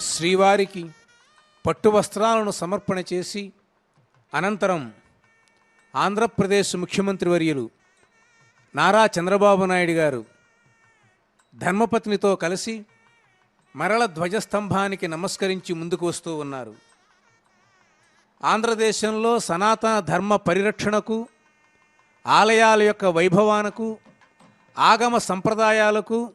శ్రీవారికి పట్టు వస్త్రాలను సమర్పణ చేసి అనంతరం ఆంధ్రప్రదేశ్ ముఖ్యమంత్రి వర్యులు నారా చంద్రబాబు నాయుడు గారు ధర్మపత్నితో కలిసి మరల ధ్వజస్తంభానికి నమస్కరించి ముందుకు వస్తూ ఉన్నారు. ఆంధ్రదేశంలో సనాతన ధర్మ పరిరక్షణకు ఆలయాల యొక్క వైభవానకు ఆగమ సంప్రదాయాలకు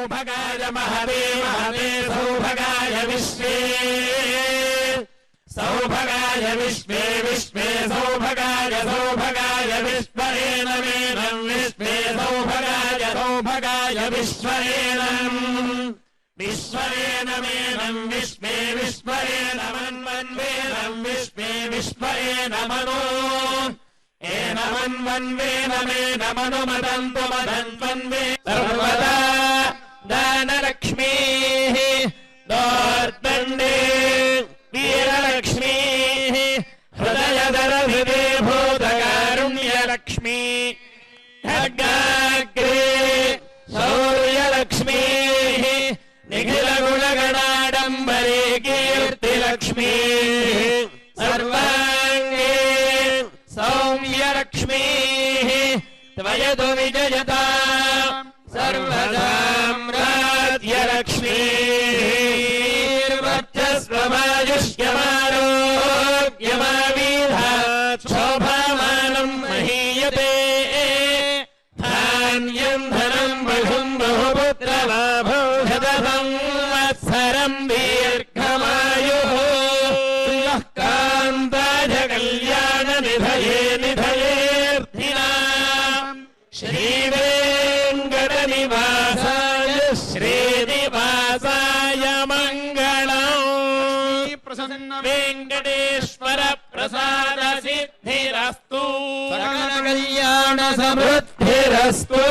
सौभगाय महते महते सौभगाय विश्वे सौभगाय विश्वे विश्वे सौभगाय सौभगाय विश्वेन मेनं विश्वे सौभगाय सौभगाय विश्वेनम् विश्वेन मेनं विश्वे विश्वेन मन्वन्वेनं विश्वे विश्वेन मनो एनमन्वन्वेन मेन मनुमदन्तु मदन्वन्वे सर्वदा दानलक्ष्मीः दोर्दण्डे वीरलक्ष्मीः हृदयदरभिदे भूतकारुण्यलक्ष्मी खड्गाग्रे शौर्यलक्ष्मीः निखिलगुणगणाडम्बरे कीर्तिलक्ष्मीः सर्वाङ्गे सौम्यलक्ष्मीः त्वयतु विजयता सर्वदाम्राज्यलक्ष्मीर्वर्चस्वमायुष्यमारोग्यमावीधात् शोभामानम् धान्यम् धनम् बहुम् बहुपुत्रलाभो शतसंवत्सरम् दीर्घमायुः। यः कान्ताय कल्याणनिधये निधयेऽर्थिना। श्रीवेङ्कटनिवासाय श्रीनिवासाय प्रसन्न वेङ्कटेश्वर प्रसाद सिद्धिरस्तु सकल कल्याण समृद्धिरस्तु